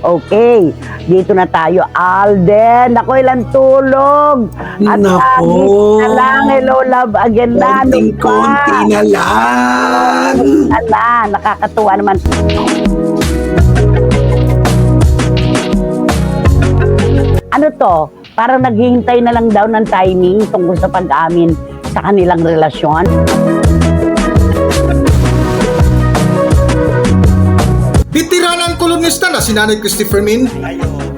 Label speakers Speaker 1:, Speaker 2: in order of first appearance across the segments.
Speaker 1: Okay, dito na tayo. Alden, ako ilang tulog. At
Speaker 2: Nako.
Speaker 1: na lang, hello love again na.
Speaker 2: Konting-konti na lang.
Speaker 1: Ala, nakakatuwa naman. Ano to? Parang naghihintay na lang daw ng timing tungkol sa pag-amin sa kanilang relasyon.
Speaker 3: Kolumnista na si Nanay Christopher Min,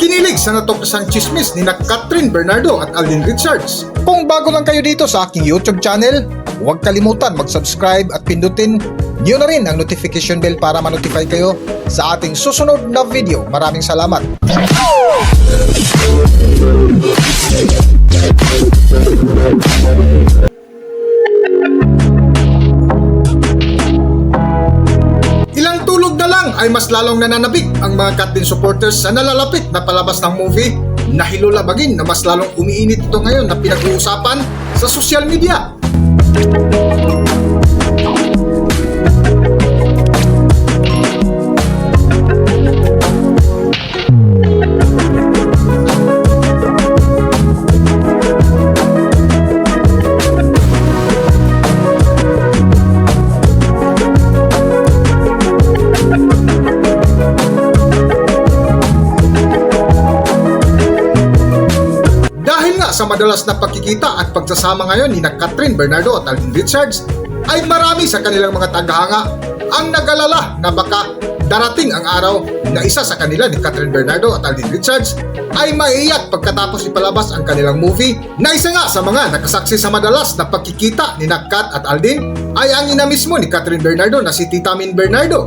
Speaker 3: kinilig sa natokasang chismis ni na Catherine Bernardo at Alden Richards. Kung bago lang kayo dito sa aking YouTube channel, huwag kalimutan mag-subscribe at pindutin niyo na rin ang notification bell para ma-notify kayo sa ating susunod na video. Maraming salamat! Ay mas lalong nananabik ang mga Katdin supporters sa nalalapit na palabas ng movie na Hilulabagin na mas lalong umiinit ito ngayon na pinag-uusapan sa social media. Sa madalas na pagkikita at pagsasama ngayon ni na Catherine Bernardo at Alvin Richards, ay marami sa kanilang mga tagahanga ang nagalala na baka darating ang araw na isa sa kanila ni Catherine Bernardo at Alvin Richards ay maiiyak pagkatapos ipalabas ang kanilang movie na isa nga sa mga nakasaksi sa madalas na pagkikita ni na Kat at Aldin ay ang ina mismo ni Catherine Bernardo na si Tita Min Bernardo.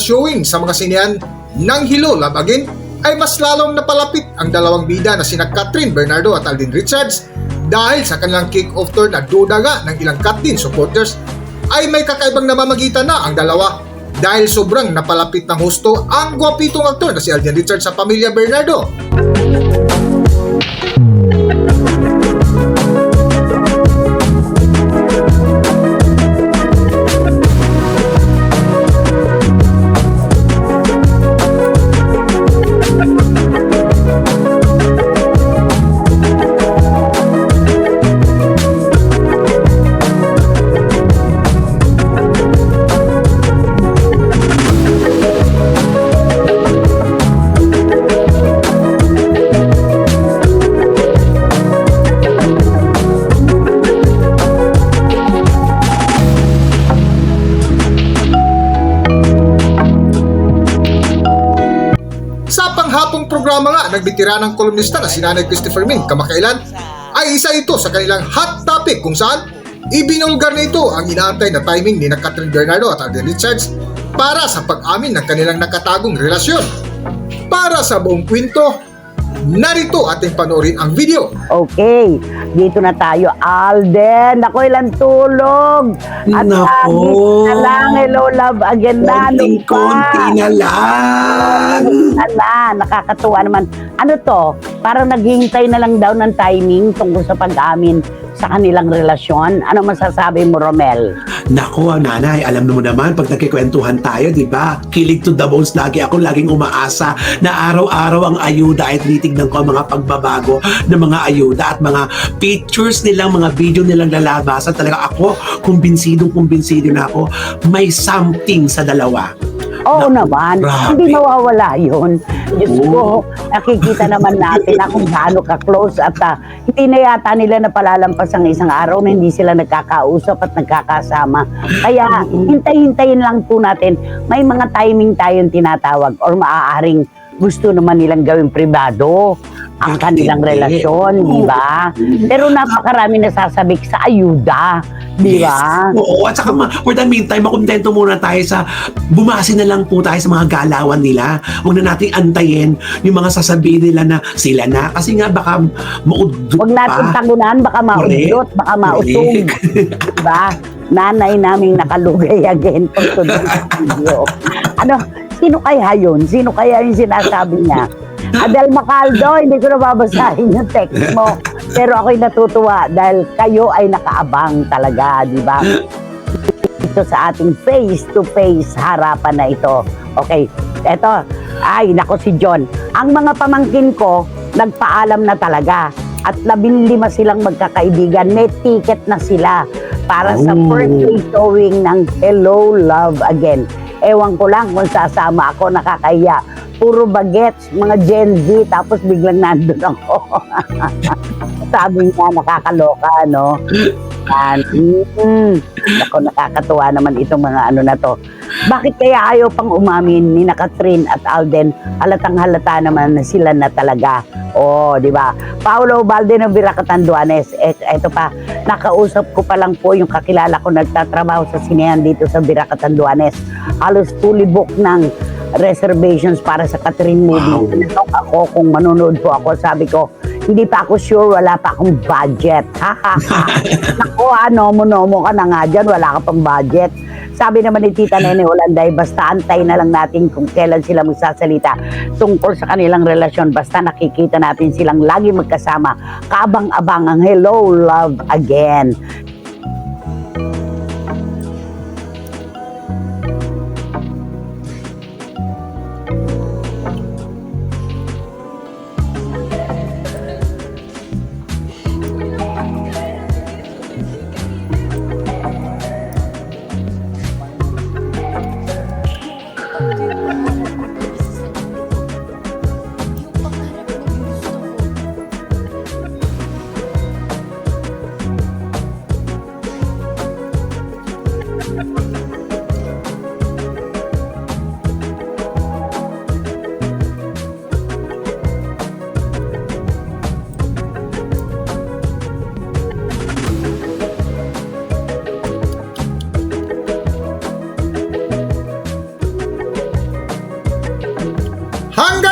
Speaker 3: Showing sa mga sinehan ng Hilo Labagin ay mas lalong napalapit ang dalawang bida na sina Catherine Bernardo at Alden Richards dahil sa kanilang kick-off tour na duda nga ng ilang Katlin supporters ay may kakaibang namamagitan na ang dalawa dahil sobrang napalapit ng husto ang gwapitong aktor na si Alden Richards sa pamilya Bernardo. Nga ng kolumnista na si Nanay Christopher Min kamakailan ay isa ito sa kanilang hot topic kung saan ibinulgar na ito ang inaantay na timing ni na Catherine Bernardo at Alden Richards para sa pag-amin ng kanilang nakatagong relasyon. Para sa buong kwento, narito ating panoorin ang video.
Speaker 1: Okay, dito na tayo. Alden, ako ilang tulog. At
Speaker 2: Nako.
Speaker 1: na lang, hello love again na. Ano pa?
Speaker 2: na lang.
Speaker 1: Ala, nakakatuwa naman. Ano to? Parang naghihintay na lang daw ng timing tungkol sa pag-amin sa kanilang relasyon. Ano masasabi mo, Romel?
Speaker 4: Nako, nanay, alam mo naman, pag nagkikwentuhan tayo, di ba? Kilig to the bones lagi ako, laging umaasa na araw-araw ang ayuda ay tinitignan ko ang mga pagbabago ng mga ayuda at mga pictures nilang, mga video nilang lalabasan. Talaga ako, kumbinsidong kumbinsido na ako, may something sa dalawa.
Speaker 1: Oo
Speaker 4: Naku,
Speaker 1: naman,
Speaker 4: grabe.
Speaker 1: hindi mawawala yun. Diyos ko, nakikita naman natin na kung gaano ka-close at ah, hindi na yata nila napalalampas ang isang araw na hindi sila nagkakausap at nagkakasama. Kaya hintay-hintayin lang po natin, may mga timing tayong tinatawag or maaaring gusto naman nilang gawing pribado ang kanilang relasyon, di ba? Pero napakarami nasasabik sa ayuda, di ba?
Speaker 4: Yes. Oo, at saka for the meantime, makontento muna tayo sa, bumasi na lang po tayo sa mga galawan nila. Huwag na nating antayin yung mga sasabihin nila na sila na. Kasi nga baka maudot
Speaker 1: Huwag natin
Speaker 4: pa.
Speaker 1: tagunan, baka maudot, baka mausog. diba? Nanay naming nakalugay again today's video. Ano, sino kaya yun? Sino kaya yung sinasabi niya? Adel Macaldo, hindi ko nababasahin yung text mo. Pero ako'y natutuwa dahil kayo ay nakaabang talaga, di ba? Ito sa ating face-to-face harapan na ito. Okay, eto. Ay, nako si John. Ang mga pamangkin ko, nagpaalam na talaga. At labing lima silang magkakaibigan. May ticket na sila para sa
Speaker 4: Oh.
Speaker 1: birthday showing ng Hello Love Again. Ewan ko lang kung sasama ako, nakakaya. Puro bagets, mga Gen Z, tapos biglang nandun ako. Sabi niya, nakakaloka, no? Yan. Mm. Ako, nakakatuwa naman itong mga ano na to. Bakit kaya ayaw pang umamin ni na Catherine at Alden? Halatang halata naman na sila na talaga. Oh, di ba? Paulo Balde ng Biracatan Duanes. Et, eto pa, nakausap ko pa lang po yung kakilala ko nagtatrabaho sa sinehan dito sa Biracatan Duanes. Halos fully book ng reservations para sa Catherine movie.
Speaker 4: Wow.
Speaker 1: Tinanong ako kung manonood po ako. Sabi ko, hindi pa ako sure, wala pa akong budget. Ha, ha, ha. Naku, ano, nomo ka na nga dyan, wala ka pang budget. Sabi naman ni Tita Nene Olanday, basta antay na lang natin kung kailan sila magsasalita tungkol sa kanilang relasyon. Basta nakikita natin silang lagi magkasama. Kabang-abang ang hello, love again.